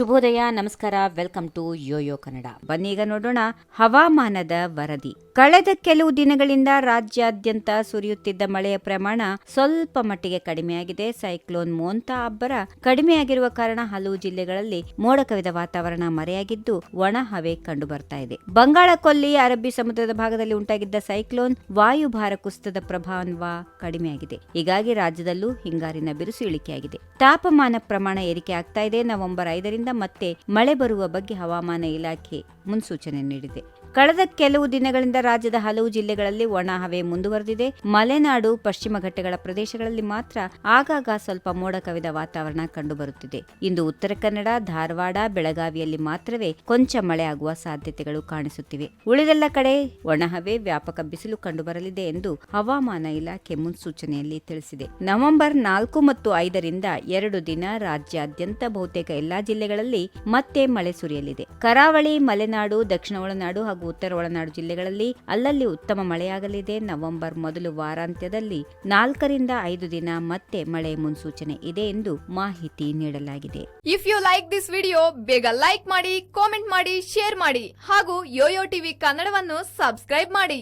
ಶುಭೋದಯ, ನಮಸ್ಕಾರ, welcome to YoYo Kannada. ಬನ್ನೀಗ ನೋಡೋಣ ಹವಾಮಾನದ ವರದಿ. ಕಳೆದ ಕೆಲವು ದಿನಗಳಿಂದ ರಾಜ್ಯಾದ್ಯಂತ ಸುರಿಯುತ್ತಿದ್ದ ಮಳೆಯ ಪ್ರಮಾಣ ಸ್ವಲ್ಪ ಮಟ್ಟಿಗೆ ಕಡಿಮೆಯಾಗಿದೆ. ಸೈಕ್ಲೋನ್ ಮೋಂತಾ ಅಬ್ಬರ ಕಡಿಮೆಯಾಗಿರುವ ಕಾರಣ ಹಲವು ಜಿಲ್ಲೆಗಳಲ್ಲಿ ಮೋಡ ಕವಿದ ವಾತಾವರಣ ಮರೆಯಾಗಿದ್ದು, ಒಣ ಹವೆ ಕಂಡು ಬರ್ತಾ ಇದೆ. ಬಂಗಾಳ ಕೊಲ್ಲಿ, ಅರಬ್ಬಿ ಸಮುದ್ರದ ಭಾಗದಲ್ಲಿ ಉಂಟಾಗಿದ್ದ ಸೈಕ್ಲೋನ್ ವಾಯುಭಾರ ಕುಸಿತದ ಪ್ರಭಾವ ಕಡಿಮೆಯಾಗಿದೆ. ಹೀಗಾಗಿ ರಾಜ್ಯದಲ್ಲೂ ಹಿಂಗಾರಿನ ಬಿರುಸು ಇಳಿಕೆಯಾಗಿದೆ. ತಾಪಮಾನ ಪ್ರಮಾಣ ಏರಿಕೆ ಆಗ್ತಾ ಇದೆ. ನವೆಂಬರ್ ಐದರಿಂದ ಮತ್ತೆ ಮಳೆ ಬರುವ ಬಗ್ಗೆ ಹವಾಮಾನ ಇಲಾಖೆ ಮುನ್ಸೂಚನೆ ನೀಡಿದೆ. ಕಳೆದ ಕೆಲವು ದಿನಗಳಿಂದ ರಾಜ್ಯದ ಹಲವು ಜಿಲ್ಲೆಗಳಲ್ಲಿ ಒಣ ಹವೆ ಮುಂದುವರೆದಿದೆ. ಮಲೆನಾಡು, ಪಶ್ಚಿಮ ಘಟ್ಟಗಳ ಪ್ರದೇಶಗಳಲ್ಲಿ ಮಾತ್ರ ಆಗಾಗ ಸ್ವಲ್ಪ ಮೋಡ ಕವಿದ ವಾತಾವರಣ ಕಂಡುಬರುತ್ತಿದೆ. ಇಂದು ಉತ್ತರ ಕನ್ನಡ, ಧಾರವಾಡ, ಬೆಳಗಾವಿಯಲ್ಲಿ ಮಾತ್ರವೇ ಕೊಂಚ ಮಳೆ ಆಗುವ ಸಾಧ್ಯತೆಗಳು ಕಾಣಿಸುತ್ತಿವೆ. ಉಳಿದೆಲ್ಲ ಕಡೆ ಒಣಹವೆ ವ್ಯಾಪಕ ಬಿಸಿಲು ಕಂಡುಬರಲಿದೆ ಎಂದು ಹವಾಮಾನ ಇಲಾಖೆ ಮುನ್ಸೂಚನೆಯಲ್ಲಿ ತಿಳಿಸಿದೆ. ನವೆಂಬರ್ ನಾಲ್ಕು ಮತ್ತು ಐದರಿಂದ ಎರಡು ದಿನ ರಾಜ್ಯಾದ್ಯಂತ ಬಹುತೇಕ ಎಲ್ಲಾ ಜಿಲ್ಲೆಗಳಲ್ಲಿ ಮತ್ತೆ ಮಳೆ ಸುರಿಯಲಿದೆ. ಕರಾವಳಿ, ಮಲೆನಾಡು, ದಕ್ಷಿಣ ಒಳನಾಡು ಹಾಗೂ ಉತ್ತರ ಒಳನಾಡು ಜಿಲ್ಲೆಗಳಲ್ಲಿ ಅಲ್ಲಲ್ಲಿ ಉತ್ತಮ ಮಳೆಯಾಗಲಿದೆ. ನವೆಂಬರ್ ಮೊದಲು ವಾರಾಂತ್ಯದಲ್ಲಿ ನಾಲ್ಕರಿಂದ ಐದು ದಿನ ಮತ್ತೆ ಮಳೆ ಮುನ್ಸೂಚನೆ ಇದೆ ಎಂದು ಮಾಹಿತಿ ನೀಡಲಾಗಿದೆ. If you like this video ಬೇಗ ಲೈಕ್ ಮಾಡಿ ಕಾಮೆಂಟ್ ಮಾಡಿ ಶೇರ್ ಮಾಡಿ ಹಾಗೂ ಯೋಯೋ ಟಿವಿ ಕನ್ನಡವನ್ನು ಸಬ್ಸ್ಕ್ರೈಬ್ ಮಾಡಿ.